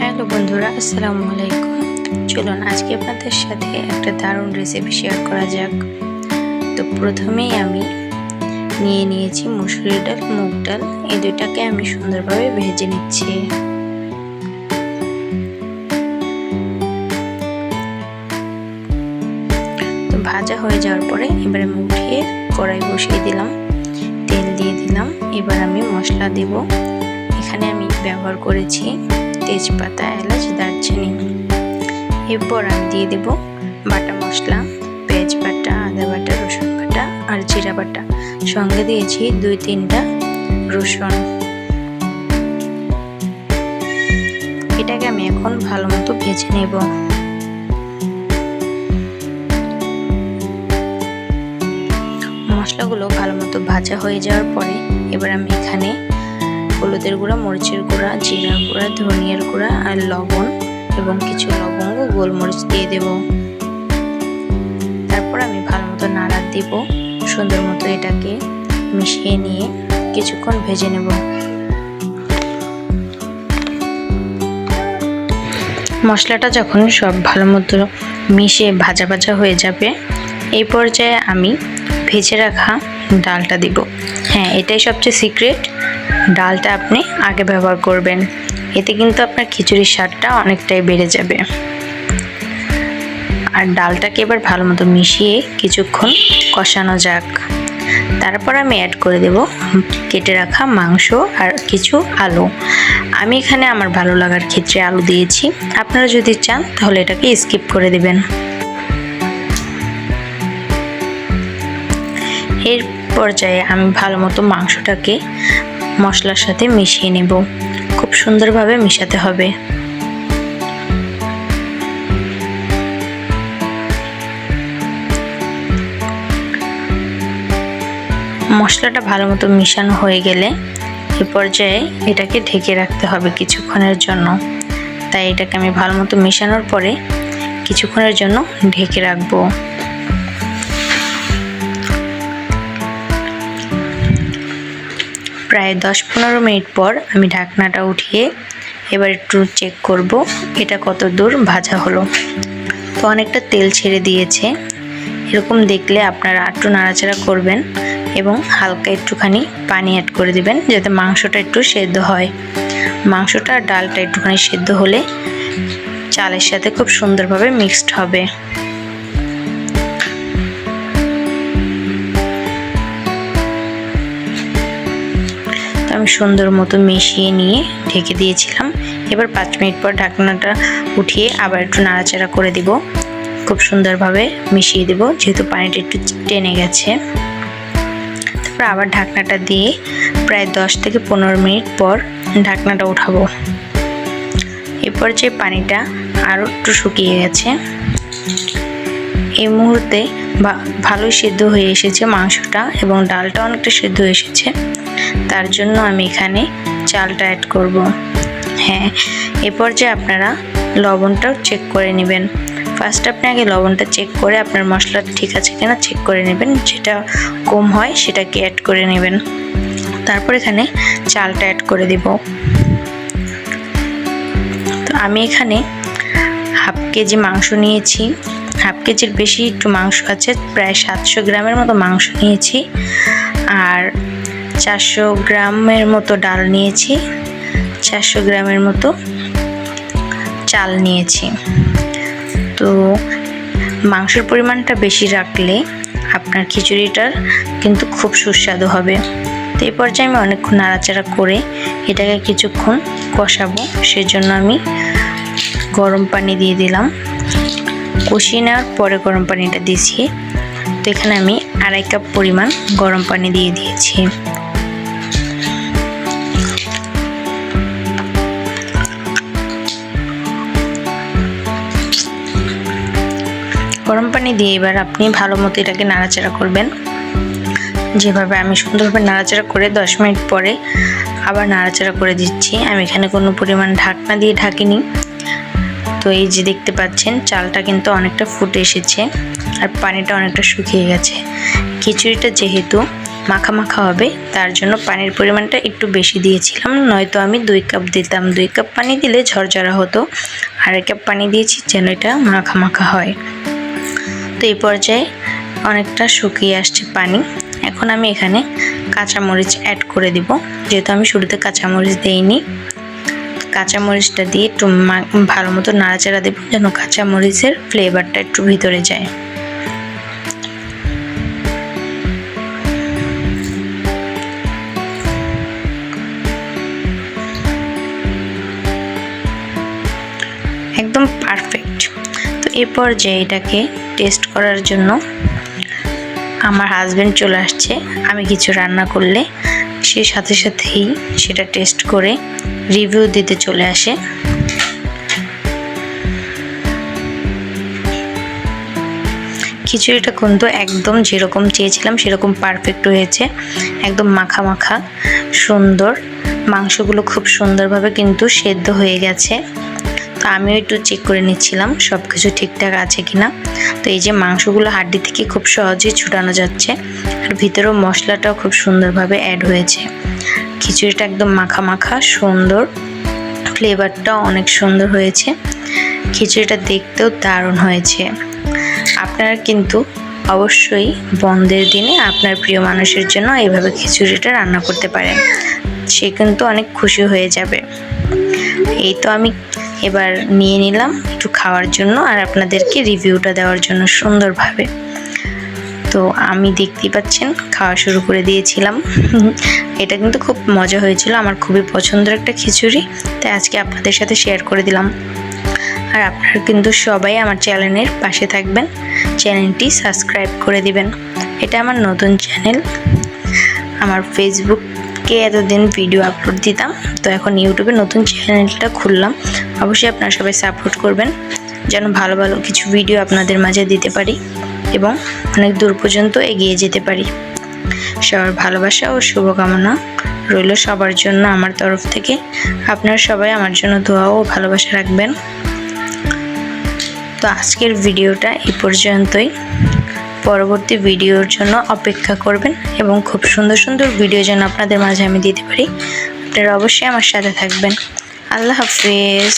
Hello বন্ধুরা, আসসালামু আলাইকুম। চলুন আজকে আপনাদের সাথে একটা দারুণ রেসিপি শেয়ার করা যাক। তো প্রথমেই আমি নিয়ে নিয়েছি মুসুরি ডাল, মুগ ডাল। এই দুইটাকে আমি সুন্দরভাবে ভেজে নিচ্ছি। তো ভাজা হয়ে যাওয়ার পরে এবার আমি উঠিয়ে কড়াই বসিয়ে দিলাম। তেল দিয়ে দিলাম। এবার আমি মশলা দেব। এখানে আমি ব্যবহার করেছি তেজপাতা, এলাচ, দারচিনি। এরপর আমি দিয়ে দেব বাটা মশলা, পেঁয়াজ বাটা, আদা বাটা, রসুন বাটা আর জিরা বাটা। সঙ্গে দিয়েছি দুই তিনটা রসুন। এটাকে আমি এখন ভালো মতো ভেজে নেব। মশলাগুলো ভালো মতো ভাজা হয়ে যাওয়ার পরে এবার আমি এখানে হলুদের গুঁড়া, মরিচের গুঁড়া জিরার গুঁড়া, ধনিয়ার গুঁড়া আর লবণ এবং কিছু লবঙ্গ গোলমরিচ দিয়ে দেব। তারপর আমি ভালো মতো নাড়া দেব। সুন্দর মতো এটাকে মিশিয়ে নিয়ে কিছুক্ষণ ভেজে নেব। মশলাটা যখন সব ভালো মতো মিশে ভাজা ভাজা হয়ে যাবে, এই পর্যায়ে আমি ভেজে রাখা ডালটা দিব। হ্যাঁ এটাই সবচেয়ে সিক্রেট। ডালটা আপনি আগে ব্যবহার করবেন। এতে কিন্তু আপনার খিচুড়ির স্বাদটা অনেকটাই বেড়ে যাবে। আর ডালটাকে এবার ভালো মতো মিশিয়ে কিছুক্ষণ কষানো যাক। তারপর আমি অ্যাড করে দেব কেটে রাখা মাংস আর কিছু আলু। আমি এখানে আমার ভালো লাগার ক্ষেত্রে আলু দিয়েছি। আপনারা যদি চান, তাহলে এটাকে স্কিপ করে দেবেন। এর পর্যায়ে আমি ভালো মতো মাংসটাকে মশলার সাথে মিশিয়ে নেব। খুব সুন্দরভাবে মিশাতে হবে। মশলাটা ভালো মতো মিশানো হয়ে গেলে এ পর্যায়ে এটাকে ঢেকে রাখতে হবে কিছুক্ষণের জন্য। তাই এটাকে আমি ভালো মতো মেশানোর পরে কিছুক্ষণের জন্য ঢেকে রাখব। প্রায় দশ পনেরো মিনিট পর আমি ঢাকনাটা উঠিয়ে এবার একটু চেক করব এটা কত দূর ভাজা হলো। তো অনেকটা তেল ছেড়ে দিয়েছে। এরকম দেখলে আপনারা একটু নাড়াচাড়া করবেন এবং হালকা একটুখানি পানি অ্যাড করে দিবেন যাতে মাংসটা একটু সেদ্ধ হয়। মাংসটা ডালটা একটুখানি সেদ্ধ হলে চালের সাথে খুব সুন্দরভাবে মিক্সড হবে। সুন্দর মতো মিশিয়ে নিয়ে ঢেকে দিয়েছিলাম। এবার পাঁচ মিনিট পর ঢাকনাটা উঠিয়ে আবার একটু নাড়াচাড়া করে দিব। খুব সুন্দরভাবে মিশিয়ে দেব, যেহেতু পানিটা একটু টেনে গেছে। তারপর আবার ঢাকনাটা দিয়ে প্রায় দশ থেকে পনেরো মিনিট পর ঢাকনাটা উঠাবো। এরপর যে পানিটা আরও একটু শুকিয়ে গেছে, এই মুহূর্তে ভালোই সিদ্ধ হয়ে এসেছে মাংসটা এবং ডালটা অনেকটা সিদ্ধ এসেছে। তার জন্য আমি এখানে চালটা অ্যাড করব। হ্যাঁ এরপর যে আপনারা লবণটাও চেক করে নেবেন। ফার্স্ট আপনি আগে লবণটা চেক করে আপনার মশলা ঠিক আছে কিনা চেক করে নেবেন। যেটা কম হয় সেটাকে অ্যাড করে নেবেন। তারপর এখানে চালটা অ্যাড করে দেব। তো আমি এখানে হাফ কেজি মাংস নিয়েছি। হাফ কেজির বেশি একটু মাংস আছে, প্রায় সাতশো গ্রামের মতো মাংস নিয়েছি। আর চারশো গ্রামের মতো ডাল নিয়েছি, চারশো গ্রামের মতো চাল নিয়েছি। তো মাংসের পরিমাণটা বেশি রাখলে আপনার খিচুড়িটার কিন্তু খুব সুস্বাদু হবে। তো এই পর্যায়ে আমি অনেকক্ষণ নাড়াচাড়া করে এটাকে কিছুক্ষণ কষাবো, সেজন্য আমি গরম পানি দিয়ে দিলাম। কষিয়ে নেওয়ার পরে গরম পানিটা দিয়েছি তো এখানে আমি আড়াই কাপ পরিমাণ গরম পানি দিয়ে দিয়েছি। গরম পানি দিয়ে এবার আপনি ভালো মতো এটাকে নাড়াচাড়া করবেন। যেভাবে আমি সুন্দরভাবে নাড়াচাড়া করে দশ মিনিট পরে আবার নাড়াচাড়া করে দিচ্ছি। আমি এখানে কোনো পরিমাণ ঢাকনা দিয়ে ঢাকিনি। তো এই যে দেখতে পাচ্ছেন, চালটা কিন্তু অনেকটা ফুটে এসেছে আর পানিটা অনেকটা শুকিয়ে গেছে। খিচুড়িটা যেহেতু মাখা মাখা হবে, তার জন্য পানির পরিমাণটা একটু বেশি দিয়েছিলাম, নয়তো আমি দুই কাপ দিতাম। দুই কাপ পানি দিলে ঝরঝরা হতো আড়াই কাপ পানি দিয়েছি যেন এটা মাখা মাখা হয়। তো এই পর্যায়ে অনেকটা শুকিয়ে আসছে পানি। এখন আমি এখানে কাঁচামরিচ অ্যাড করে দিব, যেহেতু আমি শুরুতে কাঁচামরিচ দেইনি। কাঁচামরিচটা দিয়ে একটু ভালো মতো নাড়াচাড়া দেবো যেন কাঁচামরিচের ফ্লেভারটা একটু ভিতরে যায়। একদম পারফেক্ট তো এরপর যে এটাকে টেস্ট করার জন্য আমার হাজব্যান্ড চলে আসছে। আমি কিছু রান্না করলে সে সাথে সাথেই সেটা টেস্ট করে রিভিউ দিতে চলে আসে। খিচুড়িটা কিন্তু একদম যেরকম চেয়েছিলাম, সেরকম পারফেক্ট হয়েছে। একদম মাখা মাখা, সুন্দর। মাংসগুলো খুব সুন্দরভাবে কিন্তু সেদ্ধ হয়ে গেছে। তো আমিও একটু চেক করে নিচ্ছিলাম সব কিছু ঠিকঠাক আছে কিনা। তো এই যে মাংসগুলো হাড্ডি থেকে খুব সহজেই ছুটানো যাচ্ছে, আর ভিতরেও মশলাটাও খুব সুন্দরভাবে অ্যাড হয়েছে। খিচুড়িটা একদম মাখা মাখা, সুন্দর। ফ্লেভারটাও অনেক সুন্দর হয়েছে। খিচুড়িটা দেখতেও দারুণ হয়েছে। আপনারা কিন্তু অবশ্যই বন্ধের দিনে আপনার প্রিয় মানুষের জন্য এইভাবে খিচুড়িটা রান্না করতে পারেন। সে কিন্তু অনেক খুশি হয়ে যাবে। এই তো আমি এবার নিয়ে নিলাম একটু খাওয়ার জন্য আর আপনাদেরকে রিভিউটা দেওয়ার জন্য সুন্দরভাবে। তো আমি দেখতেই পাচ্ছেন, খাওয়া শুরু করে দিয়েছিলাম। এটা কিন্তু খুব মজা হয়েছিল, আমার খুবই পছন্দের একটা খিচুড়ি, তাই আজকে আপনাদের সাথে শেয়ার করে দিলাম। আর আপনারা কিন্তু সবাই আমার চ্যানেলের পাশে থাকবেন, চ্যানেলটি সাবস্ক্রাইব করে দিবেন। এটা আমার নতুন চ্যানেল। আমার ফেসবুকে এতদিন ভিডিও আপলোড দিতাম, তো এখন ইউটিউবে নতুন চ্যানেলটা খুললাম। অবশ্যই আপনারা সবাই সাপোর্ট করবেন, যেন ভালো ভালো কিছু ভিডিও আপনাদের মাঝে দিতে পারি এবং অনেক দূর পর্যন্ত এগিয়ে যেতে পারি। সবার ভালোবাসা ও শুভকামনা রইল সবার জন্য আমার তরফ থেকে। আপনারা সবাই আমার জন্য দোয়া ও ভালোবাসা রাখবেন। তো আজকের ভিডিওটা এই পর্যন্তই। পরবর্তী ভিডিওর জন্য অপেক্ষা করবেন এবং খুব সুন্দর সুন্দর ভিডিও যেন আপনাদের মাঝে আমি দিতে পারি। আপনারা অবশ্যই আমার সাথে থাকবেন। আল্লাহ হাফিজ